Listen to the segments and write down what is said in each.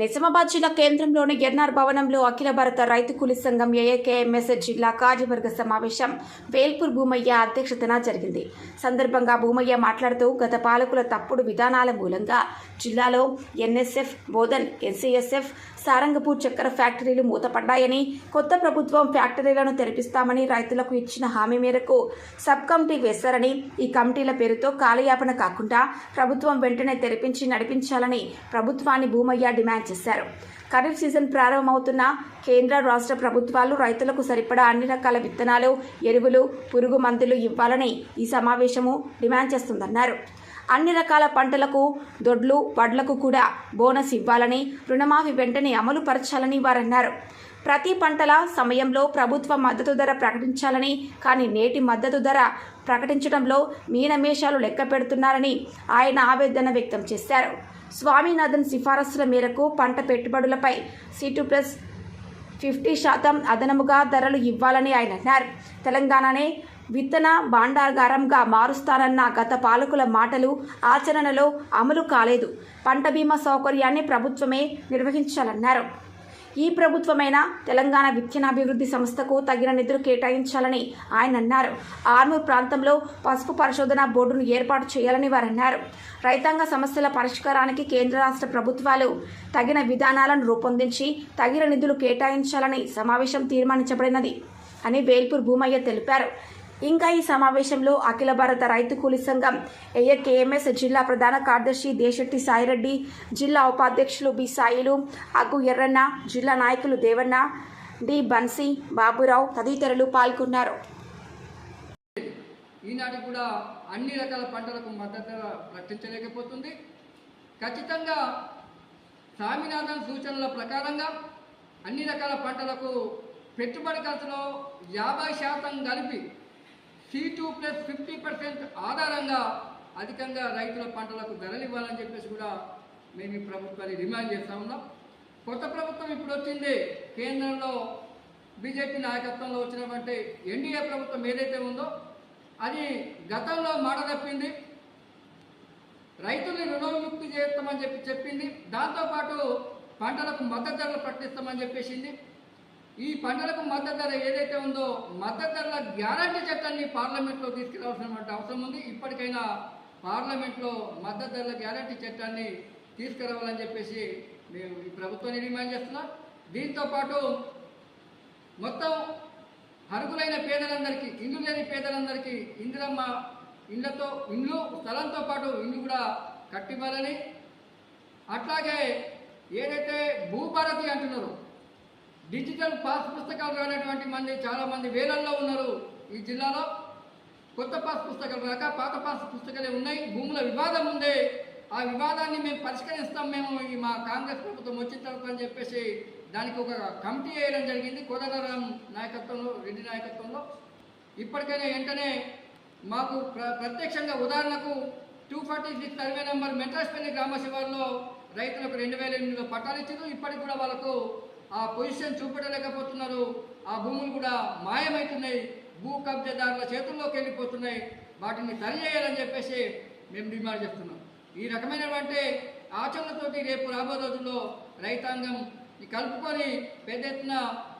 నిజామాబాద్ జిల్లా కేంద్రంలోని ఎన్ఆర్ భవనంలో అఖిల భారత రైతు కూలీ సంఘం ఏఏకేఎంఎస్ జిల్లా కార్యవర్గ సమావేశం వేల్పూర్ భూమయ్య అధ్యక్షతన జరిగింది. సందర్భంగా భూమయ్య మాట్లాడుతూ గత పాలకుల తప్పుడు విధానాల మూలంగా జిల్లాలో ఎన్ఎస్ఎఫ్ బోధన్ ఎన్సీఎస్ఎఫ్ సారంగపూర్ చక్కెర ఫ్యాక్టరీలు మూతపడ్డాయని కొత్త ప్రభుత్వం ఫ్యాక్టరీలను తెరిపిస్తామని రైతులకు ఇచ్చిన హామీ మేరకు సబ్ కమిటీ వేశారని ఈ కమిటీల పేరుతో కాలయాపన కాకుండా ప్రభుత్వం వెంటనే తెరిపించి నడిపించాలని ప్రభుత్వాన్ని భూమయ్య డిమాండ్ చేశారు. ఖరీఫ్ సీజన్ ప్రారంభమవుతున్న కేంద్ర రాష్ట్ర ప్రభుత్వాలు రైతులకు సరిపడా అన్ని రకాల విత్తనాలు ఎరువులు పురుగు మందులు ఇవ్వాలని ఈ సమావేశము డిమాండ్ చేస్తుందన్నారు. అన్ని రకాల పంటలకు దొడ్లు వడ్లకు కూడా బోనస్ ఇవ్వాలని రుణమాఫీ వెంటనే అమలు పరచాలని వారన్నారు. ప్రతి పంటల సమయంలో ప్రభుత్వ మద్దతు ధర ప్రకటించాలని కానీ నేటి మద్దతు ధర ప్రకటించడంలో మీనమేషాలు లెక్క పెడుతున్నారని ఆయన ఆవేదన వ్యక్తం చేశారు. స్వామినాథన్ సిఫారసుల మేరకు పంట పెట్టుబడులపై సిటు ప్లస్ ఫిఫ్టీ శాతం అదనముగా ధరలు ఇవ్వాలని ఆయన అన్నారు. తెలంగాణనే విత్తన భాండాగారంగా మారుస్తానన్న గత పాలకుల మాటలు ఆచరణలో అమలు కాలేదు. పంట బీమా సౌకర్యాన్ని ప్రభుత్వమే నిర్వహించాలన్నారు. ఈ ప్రభుత్వమైన తెలంగాణ విత్తనాభివృద్ధి సంస్థకు తగిన నిధులు కేటాయించాలని ఆయన అన్నారు. ఆర్మూర్ ప్రాంతంలో పసుపు పరిశోధన బోర్డును ఏర్పాటు చేయాలని వారు అన్నారు రైతాంగ సమస్యల పరిష్కారానికి కేంద్ర రాష్ట్ర ప్రభుత్వాలు తగిన విధానాలను రూపొందించి తగిన నిధులు కేటాయించాలని సమావేశం తీర్మానించబడినది అని వేల్పూర్ భూమయ్య తెలిపారు. ఇంకా ఈ సమావేశంలో అఖిల భారత రైతు కూలీ సంఘం ఏఎకేఎంఎస్ జిల్లా ప్రధాన కార్యదర్శి దేశెట్టి సాయిరెడ్డి జిల్లా ఉపాధ్యక్షులు బి సాయిలు అగ్గు ఎర్రన్న జిల్లా నాయకులు దేవన్న డి బన్సీ బాబురావు తదితరులు పాల్గొన్నారు. ఈనాడు కూడా అన్ని రకాల పంటలకు మద్దతు ప్రకటించలేకపోతుంది. ఖచ్చితంగా స్వామినాథన్ సూచనల ప్రకారంగా అన్ని రకాల పంటలకు పెట్టుబడి ఖర్చులో యాభై శాతం కలిపి C two plus fifty percent ఆధారంగా అధికంగా రైతుల పంటలకు ధరలు ఇవ్వాలని చెప్పేసి కూడా మేము ఈ ప్రభుత్వాన్ని డిమాండ్ చేస్తూ ఉన్నాం. కొత్త ప్రభుత్వం ఇప్పుడు వచ్చింది. కేంద్రంలో బీజేపీ నాయకత్వంలో వచ్చినటువంటి ఎన్డీఏ ప్రభుత్వం ఏదైతే ఉందో అది గతంలో మాట తప్పింది. రైతుల్ని రుణవిముక్తి చేస్తామని చెప్పి చెప్పింది. దాంతోపాటు పంటలకు మద్దతు ధరలు ప్రకటిస్తామని చెప్పేసింది. ఈ పంటలకు మద్దతు ధర ఏదైతే ఉందో మద్దతు ధరల గ్యారంటీ చట్టాన్ని పార్లమెంట్లో తీసుకురావాల్సినటువంటి అవసరం ఉంది. ఇప్పటికైనా పార్లమెంట్లో మద్దతు ధరల గ్యారంటీ చట్టాన్ని తీసుకురావాలని చెప్పేసి మేము ఈ ప్రభుత్వాన్ని డిమాండ్ చేస్తున్నాం. దీంతో పాటు మొత్తం అర్హులైన పేదలందరికీ ఇండ్లు లేని పేదలందరికీ ఇందిరమ్మ ఇండ్లతో ఇండ్లు స్థలంతో పాటు ఇల్లు కూడా కట్టివ్వాలని అట్లాగే ఏదైతే భూభారతి అంటున్నారో డిజిటల్ పాస్ పుస్తకాలు రానటువంటి మంది చాలా మంది వేలల్లో ఉన్నారు ఈ జిల్లాలో. కొత్త పాస్ పుస్తకాలు రాక పాత పాస్ పుస్తకాలే ఉన్నాయి. భూముల వివాదం ఉంది. ఆ వివాదాన్ని మేము పరిష్కరిస్తాం మేము ఈ మా కాంగ్రెస్ ప్రభుత్వం వచ్చిన తర్వాత అని చెప్పేసి దానికి ఒక కమిటీ వేయడం జరిగింది కోదండరాం నాయకత్వంలో రెడ్డి నాయకత్వంలో. ఇప్పటికైనా వెంటనే మాకు ప్ర ప్రత్యక్షంగా ఉదాహరణకు two forty six survey number Metraspalli గ్రామ శివారులో రైతులకు రెండు వేల ఎనిమిదిలో పట్టాలు ఇచ్చారు. ఇప్పటికి కూడా వాళ్ళకు ఆ పొజిషన్ చూపెట్టలేకపోతున్నారు. ఆ భూములు కూడా మాయమవుతున్నాయి భూ కబ్జాదారుల చేతుల్లోకి వెళ్ళిపోతున్నాయి. వాటిని సరిచేయాలని చెప్పేసి మేము డిమాండ్ చేస్తున్నాం. ఈ రకమైనటువంటి ఆచరణతోటి రేపు రాబో రోజుల్లో రైతాంగం కలుపుకొని పెద్ద ఎత్తున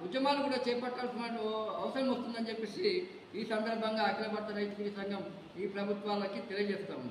ఉద్యమాలు కూడా చేపట్టాల్సిన అవసరం వస్తుందని చెప్పేసి ఈ సందర్భంగా అఖిల భారత రైతు సంఘం ఈ ప్రభుత్వాలకి తెలియజేస్తాము